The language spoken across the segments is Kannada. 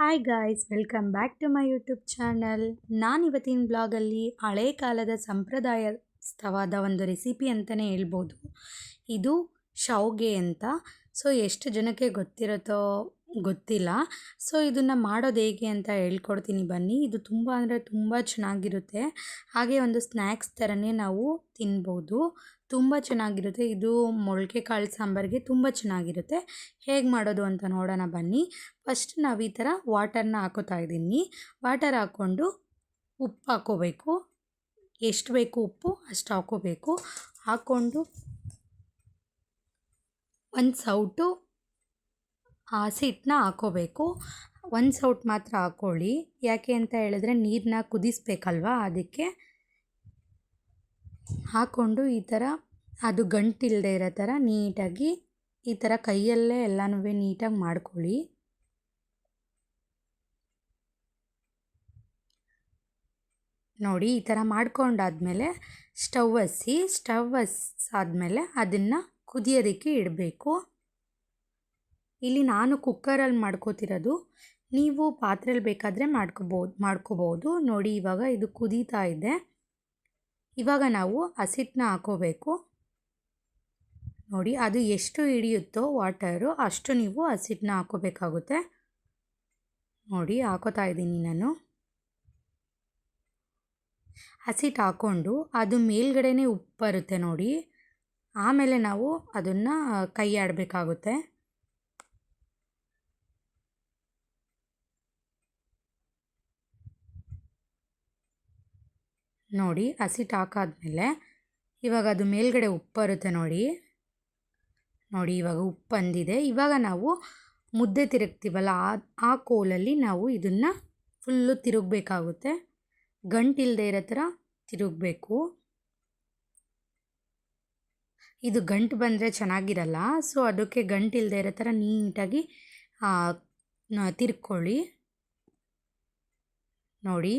Hi guys welcome back to my YouTube channel ನಾನು ಇವತ್ತಿನ ಬ್ಲಾಗಲ್ಲಿ ಹಳೆ ಕಾಲದ ಸಂಪ್ರದಾಯಸ್ಥವಾದ ಒಂದು ರೆಸಿಪಿ ಅಂತಲೇ ಹೇಳ್ಬೋದು. ಇದು ಶಾವ್ಗೆ ಅಂತ. ಸೊ ಎಷ್ಟು ಜನಕ್ಕೆ ಗೊತ್ತಿರುತ್ತೋ ಗೊತ್ತಿಲ್ಲ. ಸೊ, ಇದನ್ನು ಮಾಡೋದು ಹೇಗೆ ಅಂತ ಹೇಳ್ಕೊಡ್ತೀನಿ ಬನ್ನಿ. ಇದು ತುಂಬ ಅಂದರೆ ತುಂಬ ಚೆನ್ನಾಗಿರುತ್ತೆ. ಹಾಗೆ ಒಂದು ಸ್ನ್ಯಾಕ್ಸ್ ಥರನೇ ನಾವು ತಿನ್ಬೋದು. ತುಂಬ ಚೆನ್ನಾಗಿರುತ್ತೆ. ಇದು ಮೊಳಕೆ ಕಾಳು ಸಾಂಬಾರಿಗೆ ತುಂಬ ಚೆನ್ನಾಗಿರುತ್ತೆ. ಹೇಗೆ ಮಾಡೋದು ಅಂತ ನೋಡೋಣ ಬನ್ನಿ. ಫಸ್ಟ್ ನಾವು ಈ ಥರ ವಾಟರ್ನ ಹಾಕೋತಾ ಇದ್ದೀನಿ. ವಾಟರ್ ಹಾಕ್ಕೊಂಡು ಉಪ್ಪು ಹಾಕ್ಕೋಬೇಕು ಎಷ್ಟು ಬೇಕು ಉಪ್ಪು, ಅಷ್ಟು ಹಾಕ್ಕೋಬೇಕು ಹಾಕ್ಕೊಂಡು ಒಂದು ಸೌಟು ಹಸಿಟ್ಟನ್ನ ಹಾಕ್ಕೋಬೇಕು ಒಂದು ಸೌಟ್ ಮಾತ್ರ ಹಾಕ್ಕೊಳ್ಳಿ ಯಾಕೆ ಅಂತ ಹೇಳಿದ್ರೆ ನೀರನ್ನ ಕುದಿಸ್ಬೇಕಲ್ವಾ ಅದಕ್ಕೆ. ಹಾಕ್ಕೊಂಡು ಈ ಥರ ಅದು ಗಂಟಿಲ್ಲದೆ ಇರೋ ಥರ ನೀಟಾಗಿ ಈ ಥರ ಕೈಯಲ್ಲೇ ಎಲ್ಲನೂ ನೀಟಾಗಿ ಮಾಡ್ಕೊಳ್ಳಿ. ನೋಡಿ ಈ ಥರ ಮಾಡ್ಕೊಂಡಾದ್ಮೇಲೆ ಸ್ಟವ್ ಹಸಿ, ಸ್ಟವ್ ಆದಮೇಲೆ ಅದನ್ನು ಕುದಿಯೋದಕ್ಕೆ ಇಡಬೇಕು. ಇಲ್ಲಿ ನಾನು ಕುಕ್ಕರಲ್ಲಿ ಮಾಡ್ಕೋತಿರೋದು, ನೀವು ಪಾತ್ರೆಯಲ್ಲಿ ಬೇಕಾದರೆ ಮಾಡ್ಕೋಬೋದು ಮಾಡ್ಕೋಬೋದು. ನೋಡಿ, ಇವಾಗ ಇದು ಕುದೀತಾ ಇದೆ. ಇವಾಗ ನಾವು ಹಸಿಟ್ಟನ್ನ ಹಾಕೋಬೇಕು. ನೋಡಿ, ಅದು ಎಷ್ಟು ಹಿಡಿಯುತ್ತೋ ವಾಟರು ಅಷ್ಟು ನೀವು ಹಸಿಟ್ಟನ್ನ ಹಾಕೋಬೇಕಾಗುತ್ತೆ. ನೋಡಿ, ಹಾಕೋತಾ ಇದ್ದೀನಿ ನಾನು. ಹಸಿಟ್ಟು ಹಾಕ್ಕೊಂಡು ಅದು ಮೇಲ್ಗಡೆನೇ ಉಪ್ಪು ಬರುತ್ತೆ ನೋಡಿ. ಆಮೇಲೆ ನಾವು ಅದನ್ನು ಕೈ ಆಡಬೇಕಾಗುತ್ತೆ ನೋಡಿ ಹಸಿಟ್ಟು ಹಾಕಾದ್ಮೇಲೆ ಇವಾಗ ಅದು ಮೇಲ್ಗಡೆ ಉಪ್ಪು ಬರುತ್ತೆ ನೋಡಿ. ನೋಡಿ ಇವಾಗ ಉಪ್ಪು ಬಂದಿದೆ. ಇವಾಗ ನಾವು ಮುದ್ದೆ ತಿರುಗ್ತೀವಲ್ಲ ಆ ಆ ಕೋಲಲ್ಲಿ ನಾವು ಇದನ್ನು ಫುಲ್ಲು ತಿರುಗಬೇಕಾಗುತ್ತೆ. ಗಂಟಿಲ್ಲದೆ ಇರೋ ಥರ ತಿರುಗಬೇಕು. ಇದು ಗಂಟು ಬಂದರೆ ಚೆನ್ನಾಗಿರಲ್ಲ, ಸೊ ಅದಕ್ಕೆ ಗಂಟಿಲ್ಲದೆ ಇರೋ ಥರ ನೀಟಾಗಿ ತಿರ್ಕೊಳ್ಳಿ. ನೋಡಿ.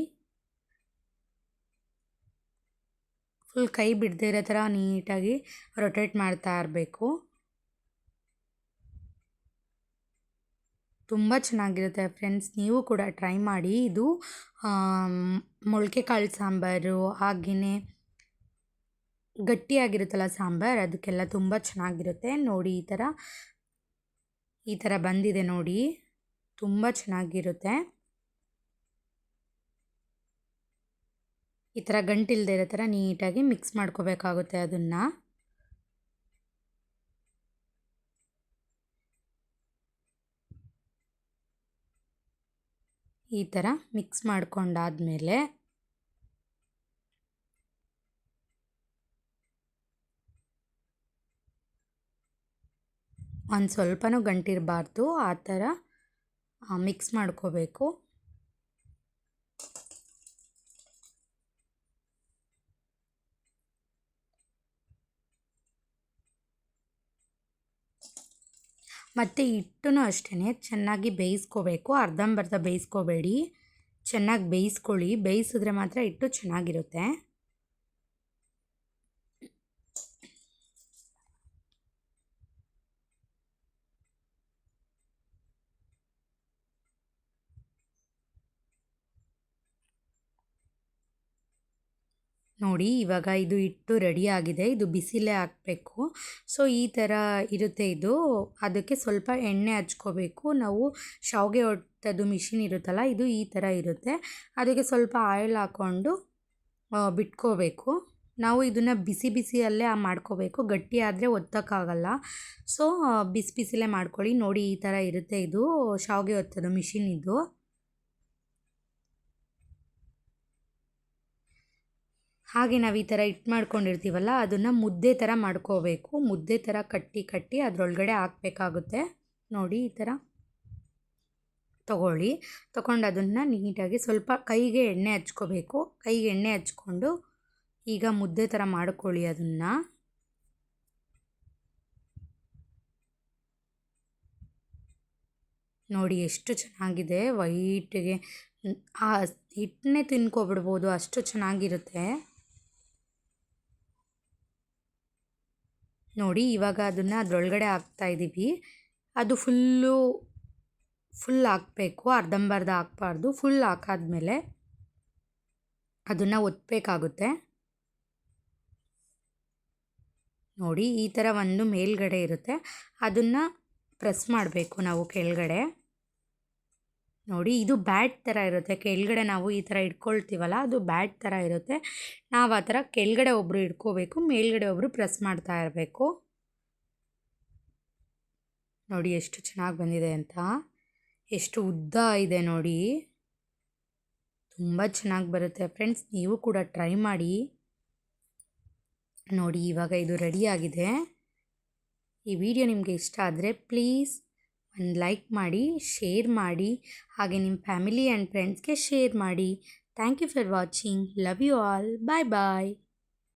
ಫುಲ್ ಕೈ ಬಿಡದೇ ಇರೋ ಥರ ನೀಟಾಗಿ ರೊಟೇಟ್ ಮಾಡ್ತಾ ಇರಬೇಕು. ತುಂಬ ಚೆನ್ನಾಗಿರುತ್ತೆ ಫ್ರೆಂಡ್ಸ್ ನೀವು ಕೂಡ ಟ್ರೈ ಮಾಡಿ ಇದು ಮೊಳಕೆ ಕಾಳು ಸಾಂಬಾರು ಹಾಗೆಯೇ ಗಟ್ಟಿಯಾಗಿರುತ್ತಲ್ಲ ಸಾಂಬಾರು, ಅದಕ್ಕೆಲ್ಲ ತುಂಬ ಚೆನ್ನಾಗಿರುತ್ತೆ. ನೋಡಿ, ಈ ಥರ ಈ ಥರ ಬಂದಿದೆ ನೋಡಿ, ತುಂಬ ಚೆನ್ನಾಗಿರುತ್ತೆ. ಈ ಥರ ಗಂಟಿಲ್ದೇ ಇರೋ ಥರ ನೀಟಾಗಿ ಮಿಕ್ಸ್ ಮಾಡ್ಕೋಬೇಕಾಗುತ್ತೆ ಅದನ್ನು. ಈ ಥರ ಮಿಕ್ಸ್ ಮಾಡ್ಕೊಂಡಾದ್ಮೇಲೆ ಒಂದು ಸ್ವಲ್ಪನೂ ಗಂಟಿರಬಾರ್ದು, ಆ ಥರ ಮಿಕ್ಸ್ ಮಾಡ್ಕೋಬೇಕು. ಮತ್ತು ಹಿಟ್ಟನ್ನು ಅಷ್ಟೇ ಚೆನ್ನಾಗಿ ಬೇಯಿಸ್ಕೋಬೇಕು. ಅರ್ಧಂಬರ್ಧ ಬೇಯಿಸ್ಕೋಬೇಡಿ. ಚೆನ್ನಾಗಿ ಬೇಯಿಸ್ಕೊಳ್ಳಿ. ಬೇಯಿಸಿದ್ರೆ ಮಾತ್ರ ಹಿಟ್ಟು ಚೆನ್ನಾಗಿರುತ್ತೆ. ನೋಡಿ ಇವಾಗ ಇದು ಹಿಟ್ಟು ರೆಡಿ ಆಗಿದೆ, ಇದು ಬಿಸಿಲೇ ಹಾಕಬೇಕು. ಸೊ, ಈ ಥರ ಇರುತ್ತೆ ಇದು. ಅದಕ್ಕೆ ಸ್ವಲ್ಪ ಎಣ್ಣೆ ಹಚ್ಕೋಬೇಕು. ನಾವು ಶಾವಿಗೆ ಒಟ್ಟದು ಮಿಷಿನ್ ಇರುತ್ತಲ್ಲ, ಇದು ಈ ಥರ ಇರುತ್ತೆ. ಅದಕ್ಕೆ ಸ್ವಲ್ಪ ಆಯಿಲ್ ಹಾಕ್ಕೊಂಡು ಬಿಟ್ಕೋಬೇಕು. ನಾವು ಇದನ್ನು ಬಿಸಿ ಬಿಸಿಯಲ್ಲೇ ಮಾಡ್ಕೋಬೇಕು. ಗಟ್ಟಿ ಆದರೆ ಒತ್ತಕ್ಕಾಗಲ್ಲ. ಸೊ, ಬಿಸಿ ಬಿಸಿಲೇ ಮಾಡ್ಕೊಳ್ಳಿ. ನೋಡಿ ಈ ಥರ ಇರುತ್ತೆ ಇದು. ಶಾವಿಗೆ ಒತ್ತದು ಮಿಷಿನ್ ಇದು. ಹಾಗೆ ನಾವು ಈ ಥರ ಹಿಟ್ಟು ಮಾಡ್ಕೊಂಡಿರ್ತೀವಲ್ಲ, ಅದನ್ನು ಮುದ್ದೆ ಥರ ಮಾಡ್ಕೋಬೇಕು. ಮುದ್ದೆ ಥರ ಕಟ್ಟಿ ಕಟ್ಟಿ ಅದರೊಳಗಡೆ ಹಾಕಬೇಕಾಗುತ್ತೆ. ನೋಡಿ ಈ ಥರ ತಗೊಳ್ಳಿ. ತಗೊಂಡು ಅದನ್ನು ನೀಟಾಗಿ ಸ್ವಲ್ಪ ಕೈಗೆ ಎಣ್ಣೆ ಹಚ್ಕೋಬೇಕು. ಕೈಗೆ ಎಣ್ಣೆ ಹಚ್ಕೊಂಡು ಈಗ ಮುದ್ದೆ ಥರ ಮಾಡ್ಕೊಳ್ಳಿ ಅದನ್ನು. ನೋಡಿ ಎಷ್ಟು ಚೆನ್ನಾಗಿದೆ. ವೈಟಿಗೆ, ಆ ಹಿಟ್ಟನ್ನೇ ತಿನ್ಕೊಬಿಡ್ಬೋದು. ಅಷ್ಟು ಚೆನ್ನಾಗಿರುತ್ತೆ. ನೋಡಿ, ಇವಾಗ ಅದನ್ನು ಅದರೊಳಗಡೆ ಹಾಕ್ತಾಯಿದ್ದೀವಿ ಅದು ಫುಲ್ಲು, ಫುಲ್ ಹಾಕಬೇಕು, ಅರ್ಧಂಬರ್ಧ ಹಾಕ್ಬಾರ್ದು, ಫುಲ್ ಹಾಕಾದ್ಮೇಲೆ ಅದನ್ನು ಒತ್ತಬೇಕಾಗುತ್ತೆ ನೋಡಿ, ಈ ಥರ ಒಂದು ಮೇಲ್ಗಡೆ ಇರುತ್ತೆ. ಅದನ್ನು ಪ್ರೆಸ್ ಮಾಡಬೇಕು ನಾವು ಕೆಳಗಡೆ. ನೋಡಿ, ಇದು ಬ್ಯಾಟ್ ಥರ ಇರುತ್ತೆ. ಕೆಳಗಡೆ ನಾವು ಈ ಥರ ಇಟ್ಕೊಳ್ತೀವಲ್ಲ, ಅದು ಬ್ಯಾಟ್ ಥರ ಇರುತ್ತೆ. ನಾವು ಆ ಥರ ಕೆಳಗಡೆ ಒಬ್ಬರು ಇಟ್ಕೋಬೇಕು, ಮೇಲ್ಗಡೆ ಒಬ್ಬರು ಪ್ರೆಸ್ ಮಾಡ್ತಾ ಇರಬೇಕು. ನೋಡಿ, ಎಷ್ಟು ಚೆನ್ನಾಗಿ ಬಂದಿದೆ ಅಂತ. ಎಷ್ಟು ಉದ್ದ ಇದೆ ನೋಡಿ. ತುಂಬ ಚೆನ್ನಾಗಿ ಬರುತ್ತೆ ಫ್ರೆಂಡ್ಸ್, ನೀವು ಕೂಡ ಟ್ರೈ ಮಾಡಿ. ನೋಡಿ, ಇವಾಗ ಇದು ರೆಡಿಯಾಗಿದೆ ಈ ವಿಡಿಯೋ ನಿಮಗೆ ಇಷ್ಟ ಆದರೆ ಪ್ಲೀಸ್ ಒಂದು ಲೈಕ್ ಮಾಡಿ ಶೇರ್ ಮಾಡಿ ಹಾಗೆ ನಿಮ್ಮ ಫ್ಯಾಮಿಲಿ ಆ್ಯಂಡ್ ಫ್ರೆಂಡ್ಸ್ಗೆ ಶೇರ್ ಮಾಡಿ thank you for watching love you all bye bye